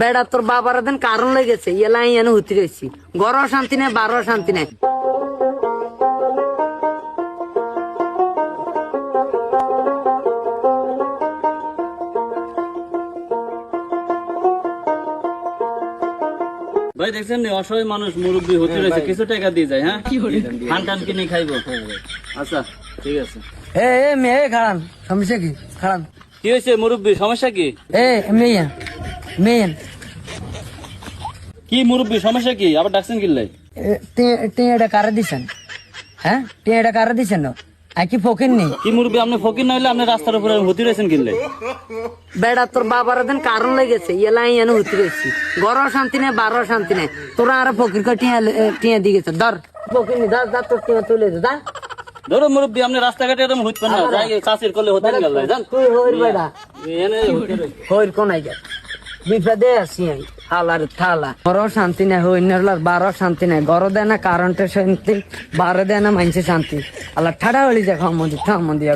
বেড়া তোর বাবার দিন কারণ লেগেছে এলাই এনে হুতি রয়েছি গড় শান্তি নেই বারো শান্তি নেই। ভাই দেখছেন নি? অসহায় মানুষ মুরব্বী হতে রয়েছে। কিছু টাকা দিয়ে যায় হ্যাঁ? ধান টান কিনে খাইবো। আচ্ছা ঠিক আছে। এ এ মেয়ে খাড়ান। সমস্যা কি? খাড়ান। কি হয়েছে মুরব্বী? সমস্যা কি? এ মেয়ে। মেয়ে কি মুরব্বী সমস্যা কি? আবার ডাকছেন কিনলে টিয়াটা কারে দিছেন? হ্যাঁ? টিয়াটা কারে দিছেন? কি ফকির নেই কি মুরব্বী আপনি ফকির নইলে আপনি রাস্তার উপরে হতে রয়েছেন কিনলে বেড়া তোর বাবার দিন কারণ লেগেছে এলাই এনে হুতি রয়েছি। গড় শান্তি নেই বারো শান্তি নেই তোরা আর ফকির কে টিয়া টিয়া দিয়ে গেছে। ধর ফকির নি ধর ধর তোর টিয়া তুলে দে ধর ধরো মুরব্বী আপনি রাস্তাঘাটে এরকম হইতেন না যাই চাষির করলে হতে গেল জান তুই হইর বেড়া। এনে হইর কোনাই যা বিপদে আছি আমি হালার থালা বড় শান্তি নাই হইনার বারো শান্তি নাই গড় দেয় না কারেন্টে শান্তি বারো দেয় না মানছে শান্তি আল্লাহ ঠাডা হলি যা খাম মন্দির থাম মন্দির